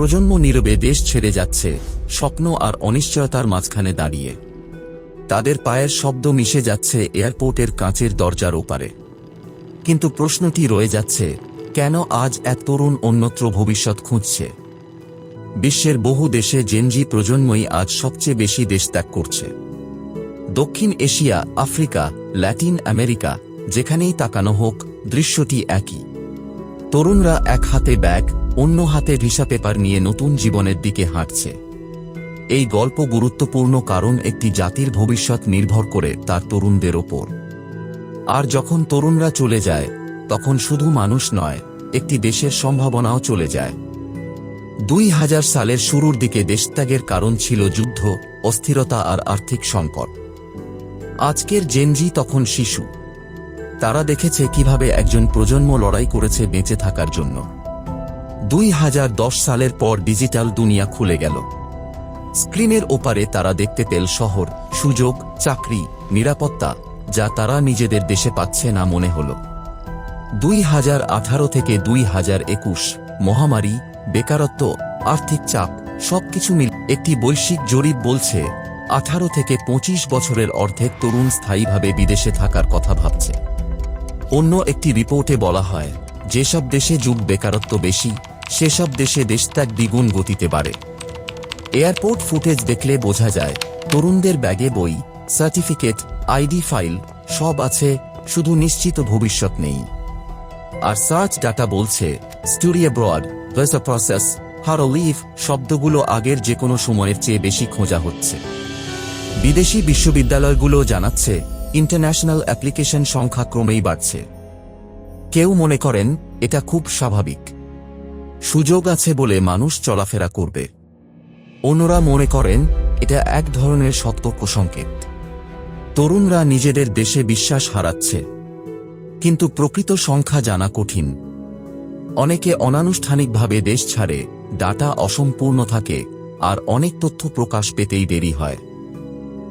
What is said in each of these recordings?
প্রজন্ম নীরবে দেশ ছেড়ে যাচ্ছে, স্বপ্ন আর অনিশ্চয়তার মাঝখানে দাঁড়িয়ে। তাদের পায়ের শব্দ মিশে যাচ্ছে এয়ারপোর্টের কাঁচের দরজার ওপারে। কিন্তু প্রশ্নটি রয়ে যাচ্ছে, কেন আজ এক তরুণ অন্যত্র ভবিষ্যৎ খুঁজছে? বিশ্বের বহু দেশে জেনজি প্রজন্মই আজ সবচেয়ে বেশি দেশ ত্যাগ করছে। দক্ষিণ এশিয়া, আফ্রিকা, ল্যাটিন আমেরিকা, যেখানেই তাকানো হোক, দৃশ্যটি একই। তরুণরা এক হাতে ব্যাগ, অন্য হাতে ভিসা পেপার নিয়ে নতুন জীবনের দিকে হাঁটছে। এই গল্প গুরুত্বপূর্ণ কারণ একটি জাতির ভবিষ্যৎ নির্ভর করে তার তরুণদের ওপর। আর যখন তরুণরা চলে যায়, তখন শুধু মানুষ নয়, একটি দেশের সম্ভাবনাও চলে যায়। দুই হাজার সালের শুরুর দিকে দেশত্যাগের কারণ ছিল যুদ্ধ, অস্থিরতা আর আর্থিক সংকট। আজকের জেনজি তখন শিশু। তারা দেখেছে কীভাবে একজন প্রজন্ম লড়াই করেছে বেঁচে থাকার জন্য। দুই হাজার দশ সালের পর ডিজিটাল দুনিয়া খুলে গেল। স্ক্রিনের ওপারে তারা দেখতে পেল শহর, সুযোগ, চাকরি, নিরাপত্তা, যা তারা নিজেদের দেশে পাচ্ছে না মনে হল। দুই হাজার আঠারো থেকে দুই হাজার একুশ, মহামারী, বেকারত্ব, আর্থিক চাপ, সবকিছু মিল একটি বৈশ্বিক জরিপ বলছে, আঠারো থেকে পঁচিশ বছরের অর্ধেক তরুণ স্থায়ীভাবে বিদেশে থাকার কথা ভাবছে। অন্য একটি রিপোর্টে বলা হয়, যেসব দেশে যুগ বেকারত্ব বেশি, সেসব দেশে দেশত্যাগ দ্বিগুণ গতিতে বাড়ে। এয়ারপোর্ট ফুটেজ দেখলে বোঝা যায়, তরুণদের ব্যাগে বই, সার্টিফিকেট, আইডি ফাইল, সব আছে, শুধু নিশ্চিত ভবিষ্যৎ নেই। আর সার্চ ডাটা বলছে, স্টুডি অ্যাব্রড প্রসেস, হার লিভ, শব্দগুলো আগের যে কোনো সময়ের চেয়ে বেশি খোঁজা হচ্ছে। বিদেশি বিশ্ববিদ্যালয়গুলো জানাচ্ছে ইন্টারন্যাশনাল অ্যাপ্লিকেশন সংখ্যা ক্রমেই বাড়ছে। কেউ মনে করেন, এটা খুব স্বাভাবিক। সুযোগ আছে বলে মানুষ চলাফেরা করবে। অন্যরা মনে করেন, এটা এক ধরনের সতর্ক সংকেত। তরুণরা নিজেদের দেশে বিশ্বাস হারাচ্ছে। কিন্তু প্রকৃত সংখ্যা জানা কঠিন। অনেকে অনানুষ্ঠানিকভাবে দেশ ছাড়ে, ডাটা অসম্পূর্ণ থাকে, আর অনেক তথ্য প্রকাশ পেতেই দেরি হয়।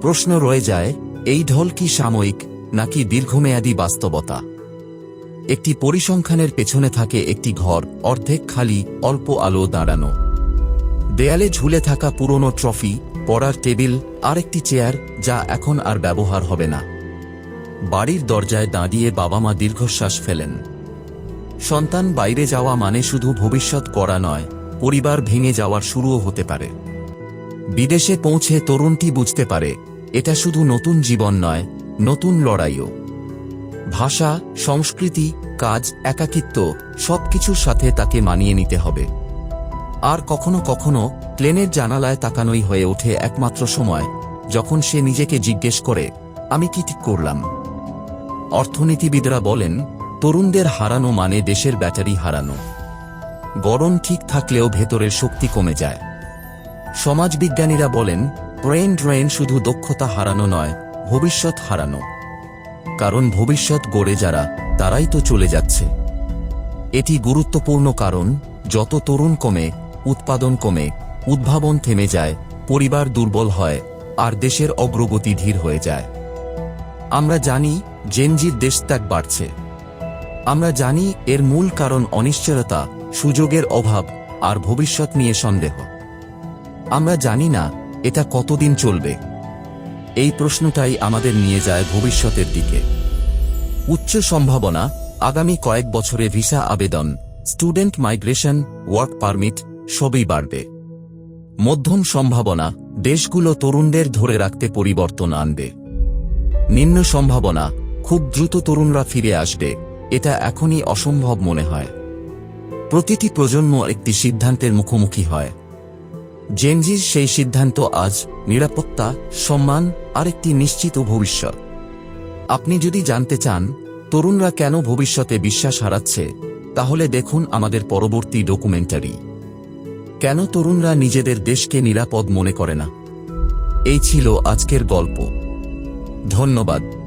প্রশ্ন রয়ে যায় এই ঢল কি সাময়িক, নাকি দীর্ঘমেয়াদী বাস্তবতা? একটি পরিসংখ্যানের পেছনে থাকে একটি ঘর, অর্ধেক খালি, অল্প আলো দাঁড়ানো। দেয়ালে ঝুলে থাকা পুরনো ট্রফি, পড়ার টেবিল আর একটি চেয়ার, যা এখন আর ব্যবহার হবে না। বাড়ির দরজায় দাঁড়িয়ে বাবা মা দীর্ঘশ্বাস ফেলেন। সন্তান বাইরে যাওয়া মানে শুধু ভবিষ্যৎ করা নয়, পরিবার ভেঙে যাওয়ার শুরুও হতে পারে। বিদেশে পৌঁছে তরুণটি বুঝতে পারে এটা শুধু নতুন জীবন নয়, নতুন লড়াইও। ভাষা, সংস্কৃতি, কাজ, একাকিত্ব, সবকিছুর সাথে তাকে মানিয়ে নিতে হবে। আর কখনো কখনো প্লেনের জানালায় তাকানোই হয়ে ওঠে একমাত্র সময়, যখন সে নিজেকে জিজ্ঞেস করে, আমি কি ঠিক করলাম? অর্থনীতিবিদরা বলেন, তরুণদের হারানো মানে দেশের ব্যাটারি হারানো। গরম ঠিক থাকলেও ভেতরের শক্তি কমে যায়। সমাজবিজ্ঞানীরা বলেন ব্রেন ড্রেন শুধু দক্ষতা হারানো নয়, ভবিষ্যৎ হারানো। কারণ ভবিষ্যৎ গড়ে যারা, তারাই তো চলে যাচ্ছে। এটি গুরুত্বপূর্ণ কারণ, যত তরুণ কমে, উৎপাদন কমে, উদ্ভাবন থেমে যায়, পরিবার দুর্বল হয়, আর দেশের অগ্রগতি ধীর হয়ে যায়। আমরা জানি জেনজির দেশত্যাগ বাড়ছে। আমরা জানি, এর মূল কারণ অনিশ্চয়তা, সুযোগের অভাব, আর ভবিষ্যৎ নিয়ে সন্দেহ। আমরা জানি না এটা কতদিন চলবে? এই প্রশ্নটাই আমাদের নিয়ে যায় ভবিষ্যতের দিকে। উচ্চ সম্ভাবনা, আগামী কয়েক বছরে ভিসা আবেদন, স্টুডেন্ট মাইগ্রেশন, ওয়ার্ক পারমিট, সবই বাড়বে। মধ্যম সম্ভাবনা, দেশগুলো তরুণদের ধরে রাখতে পরিবর্তন আনবে। নিম্ন সম্ভাবনা, খুব দ্রুত তরুণরা ফিরে আসবে, এটা এখনই অসম্ভব মনে হয়। প্রতিটি প্রজন্ম একটি সিদ্ধান্তের মুখোমুখি হয়। জেনজির সেই সিদ্ধান্ত আজ নিরাপত্তা, সম্মান আর একটি নিশ্চিত ভবিষ্যৎ। আপনি যদি জানতে চান, তরুণরা কেন ভবিষ্যতে বিশ্বাস হারাচ্ছে, তাহলে দেখুন আমাদের পরবর্তী ডকুমেন্টারি। কেন তরুণরা নিজেদের দেশকে নিরাপদ মনে করে না? এই ছিল আজকের গল্প। ধন্যবাদ।